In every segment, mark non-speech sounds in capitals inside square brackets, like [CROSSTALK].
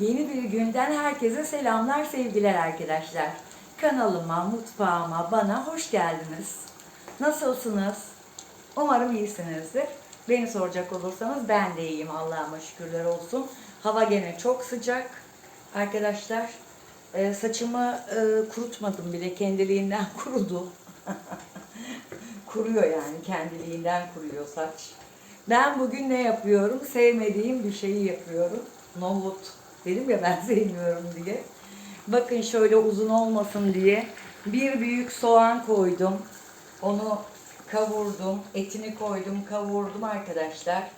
Yeni bir günden herkese selamlar, sevgiler arkadaşlar. Kanalıma, mutfağıma, bana hoş geldiniz. Nasılsınız? Umarım iyisinizdir. Beni soracak olursanız ben de iyiyim Allah'ıma şükürler olsun. Hava gene çok sıcak. Arkadaşlar e, saçımı e, kurutmadım bile kendiliğinden [LAUGHS] kurudu. [LAUGHS] Kuruyor yani kendiliğinden kuruyor saç. Ben bugün ne yapıyorum? Sevmediğim bir şeyi yapıyorum. Nohut. Dedim ya ben sevmiyorum diye. Bakın şöyle uzun olmasın diye bir büyük soğan koydum. Onu kavurdum. Etini koydum, kavurdum arkadaşlar.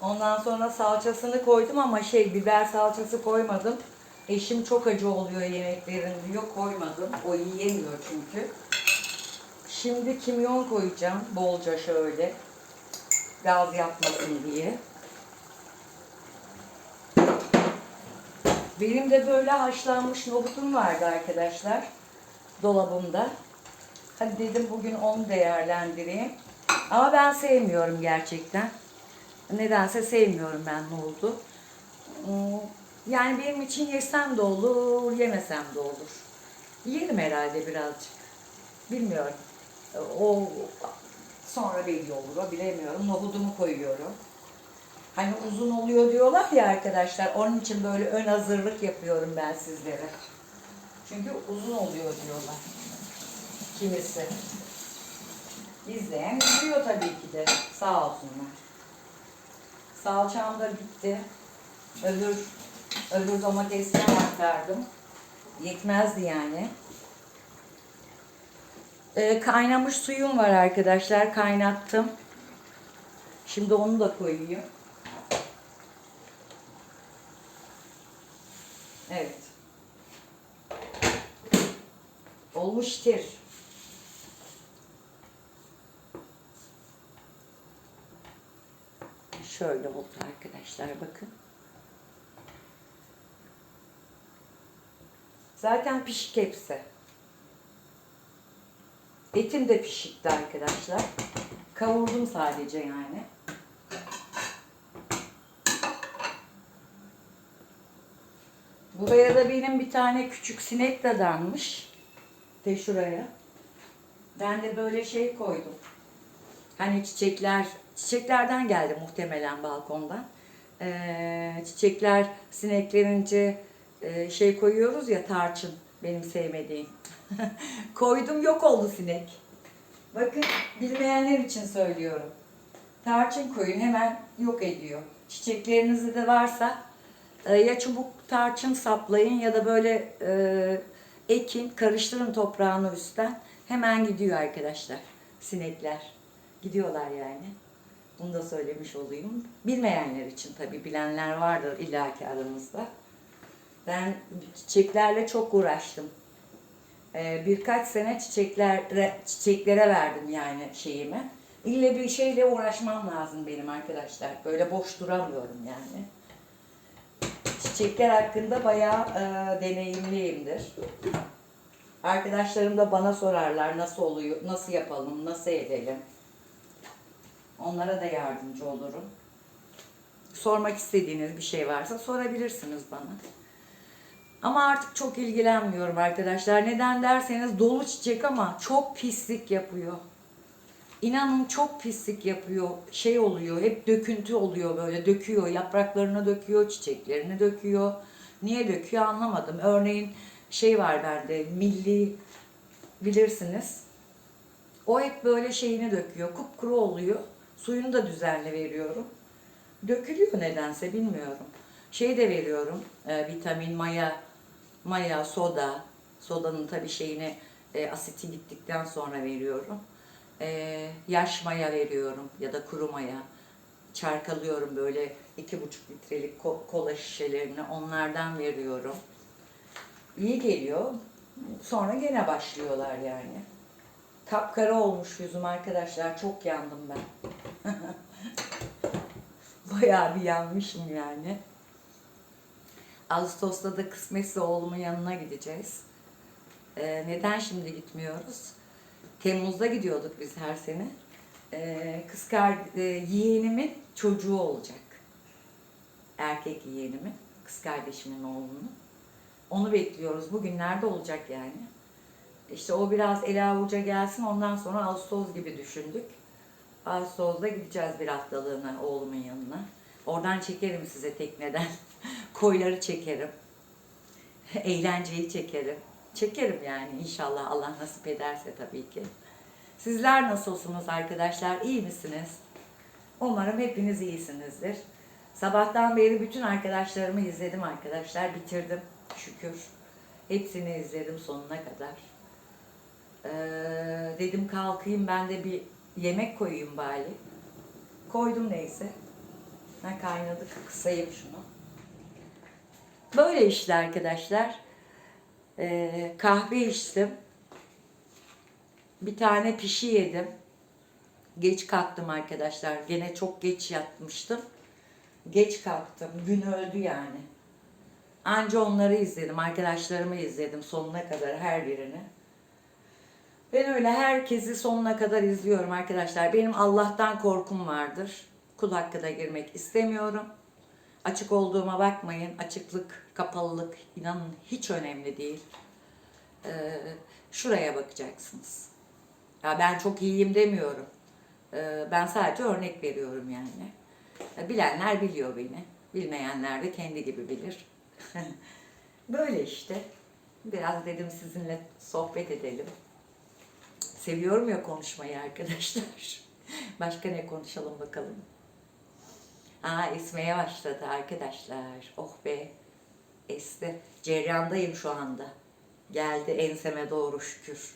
Ondan sonra salçasını koydum ama şey biber salçası koymadım. Eşim çok acı oluyor yemeklerin diyor. Koymadım. O yiyemiyor çünkü. Şimdi kimyon koyacağım bolca şöyle. Gaz yapmasın diye. Benim de böyle haşlanmış nohutum vardı arkadaşlar. Dolabımda. Hadi dedim bugün onu değerlendireyim. Ama ben sevmiyorum gerçekten. Nedense sevmiyorum ben nohudu. Hmm, Yani benim için yesem de olur, yemesem de olur. Yerim herhalde birazcık. Bilmiyorum. O sonra belli olur o bilemiyorum. Nohudumu koyuyorum. Hani uzun oluyor diyorlar ya arkadaşlar. Onun için böyle ön hazırlık yapıyorum ben sizlere. Çünkü uzun oluyor diyorlar. Kimisi. İzleyen izliyor tabii ki de. Sağ olsunlar. Salçam da bitti. Öbür, öbür domatesden aktardım. Yetmezdi yani. Ee, kaynamış suyum var arkadaşlar. Kaynattım. Şimdi onu da koyayım. Evet. Olmuştur. Şöyle oldu arkadaşlar bakın. Zaten pişik hepsi. Etim de pişikti arkadaşlar. Kavurdum sadece yani. Buraya da benim bir tane küçük sinek dadanmış. De şuraya. Ben de böyle şey koydum. Hani çiçekler, çiçeklerden geldi muhtemelen balkondan. Ee, çiçekler sineklerince e, şey koyuyoruz ya tarçın benim sevmediğim. [LAUGHS] Koydum yok oldu sinek. Bakın bilmeyenler için söylüyorum. Tarçın koyun hemen yok ediyor. Çiçeklerinizde de varsa e, ya çubuk tarçın saplayın ya da böyle e, ekin karıştırın toprağını üstten. Hemen gidiyor arkadaşlar sinekler. Gidiyorlar yani. Bunu da söylemiş olayım. Bilmeyenler için tabii bilenler vardır illaki aramızda. Ben çiçeklerle çok uğraştım. Ee, birkaç sene çiçeklere, çiçeklere verdim yani şeyimi. İlle bir şeyle uğraşmam lazım benim arkadaşlar. Böyle boş duramıyorum yani. Çiçekler hakkında bayağı e, deneyimliyimdir. Arkadaşlarım da bana sorarlar nasıl oluyor, nasıl yapalım, nasıl edelim. Onlara da yardımcı olurum. Sormak istediğiniz bir şey varsa sorabilirsiniz bana. Ama artık çok ilgilenmiyorum arkadaşlar. Neden derseniz dolu çiçek ama çok pislik yapıyor. İnanın çok pislik yapıyor. Şey oluyor, hep döküntü oluyor böyle. Döküyor, yapraklarını döküyor, çiçeklerini döküyor. Niye döküyor anlamadım. Örneğin şey var bende, milli bilirsiniz. O hep böyle şeyini döküyor. Kupkuru oluyor. Suyunu da düzenli veriyorum. Dökülüyor nedense bilmiyorum. Şey de veriyorum. e, vitamin, maya, maya, soda. Sodanın tabii şeyini e, asiti gittikten sonra veriyorum. E, yaş maya veriyorum ya da kuru maya. Çarkalıyorum böyle iki buçuk litrelik ko- kola şişelerini onlardan veriyorum. İyi geliyor. Sonra gene başlıyorlar yani. Kapkara olmuş yüzüm arkadaşlar. Çok yandım ben. [LAUGHS] Bayağı bir yanmışım yani. Ağustos'ta da kısmetse oğlumun yanına gideceğiz. Ee, neden şimdi gitmiyoruz? Temmuz'da gidiyorduk biz her sene. Ee, kız e, yeğenimin çocuğu olacak. Erkek yeğenimin. Kız kardeşimin oğlunu. Onu bekliyoruz. Bugünlerde olacak yani. İşte o biraz ele avuca gelsin. Ondan sonra Ağustos gibi düşündük. Ağustos'ta gideceğiz bir haftalığına oğlumun yanına. Oradan çekerim size tekneden. [LAUGHS] Koyları çekerim. [LAUGHS] Eğlenceyi çekerim. Çekerim yani inşallah Allah nasip ederse tabii ki. Sizler nasılsınız arkadaşlar? İyi misiniz? Umarım hepiniz iyisinizdir. Sabahtan beri bütün arkadaşlarımı izledim arkadaşlar. Bitirdim şükür. Hepsini izledim sonuna kadar. Ee, dedim kalkayım ben de bir yemek koyayım bari. Koydum neyse. Ha, kaynadı kısayım şunu. Böyle işte arkadaşlar. Ee, kahve içtim. Bir tane pişi yedim. Geç kalktım arkadaşlar. Gene çok geç yatmıştım. Geç kalktım. Gün öldü yani. Anca onları izledim. Arkadaşlarımı izledim sonuna kadar her birini. Ben öyle herkesi sonuna kadar izliyorum arkadaşlar. Benim Allah'tan korkum vardır. Kul hakkına girmek istemiyorum. Açık olduğuma bakmayın. Açıklık, kapalılık inanın hiç önemli değil. Ee, şuraya bakacaksınız. Ya ben çok iyiyim demiyorum. Ee, ben sadece örnek veriyorum yani. Ee, Bilenler biliyor beni. Bilmeyenler de kendi gibi bilir. [LAUGHS] Böyle işte. Biraz dedim sizinle sohbet edelim. Seviyorum ya konuşmayı arkadaşlar. [LAUGHS] Başka ne konuşalım bakalım. Aa esmeye başladı arkadaşlar. Oh be. Esti. Ceryandayım şu anda. Geldi enseme doğru şükür.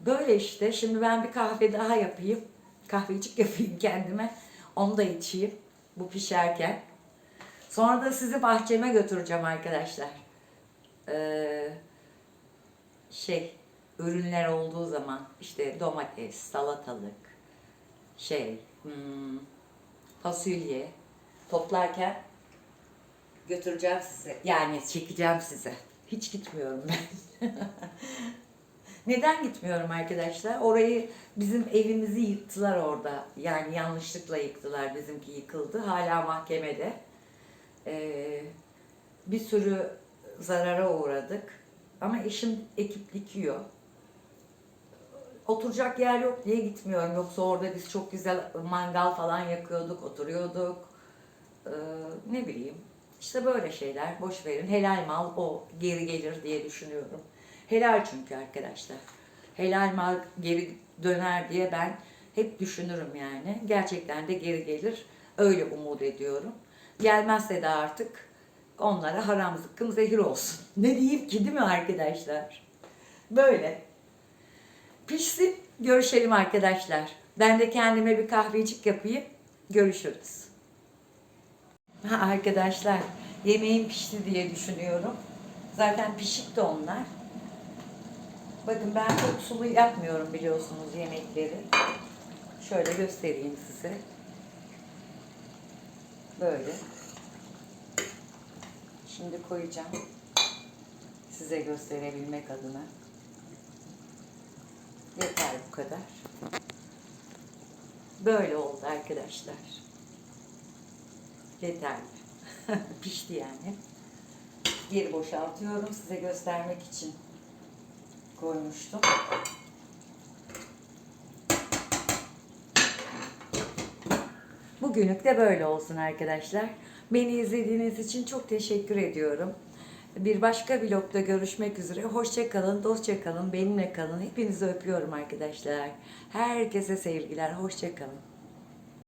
Böyle işte. Şimdi ben bir kahve daha yapayım. Kahvecik yapayım kendime. Onu da içeyim. Bu pişerken. Sonra da sizi bahçeme götüreceğim arkadaşlar. Ee, şey, ürünler olduğu zaman işte domates, salatalık, şey, hmm, fasulye toplarken götüreceğim size. Yani çekeceğim size. Hiç gitmiyorum ben. [LAUGHS] Neden gitmiyorum arkadaşlar? Orayı bizim evimizi yıktılar orada. Yani yanlışlıkla yıktılar. Bizimki yıkıldı. Hala mahkemede. Ee, bir sürü zarara uğradık. Ama eşim ekip dikiyor. Oturacak yer yok diye gitmiyorum. Yoksa orada biz çok güzel mangal falan yakıyorduk, oturuyorduk. Ee, ne bileyim. İşte böyle şeyler. Boş verin. Helal mal o geri gelir diye düşünüyorum. Helal çünkü arkadaşlar. Helal mal geri döner diye ben hep düşünürüm yani. Gerçekten de geri gelir. Öyle umut ediyorum. Gelmezse de artık onlara haram zıkkım zehir olsun. [LAUGHS] Ne diyeyim ki değil mi arkadaşlar? Böyle. Pişsin. Görüşelim arkadaşlar. Ben de kendime bir kahvecik yapayım. Görüşürüz. Ha, arkadaşlar yemeğim pişti diye düşünüyorum. Zaten pişik de onlar. Bakın ben çok sulu yapmıyorum biliyorsunuz yemekleri. Şöyle göstereyim size. Böyle. Şimdi koyacağım. Size gösterebilmek adına. Yeter bu kadar. Böyle oldu arkadaşlar. Yeterli. [LAUGHS] Pişti yani. Geri boşaltıyorum size göstermek için koymuştum. Bugünlük de böyle olsun arkadaşlar. Beni izlediğiniz için çok teşekkür ediyorum. Bir başka vlogda görüşmek üzere. Hoşça kalın, dostça kalın, benimle kalın. Hepinizi öpüyorum arkadaşlar. Herkese sevgiler. Hoşça kalın.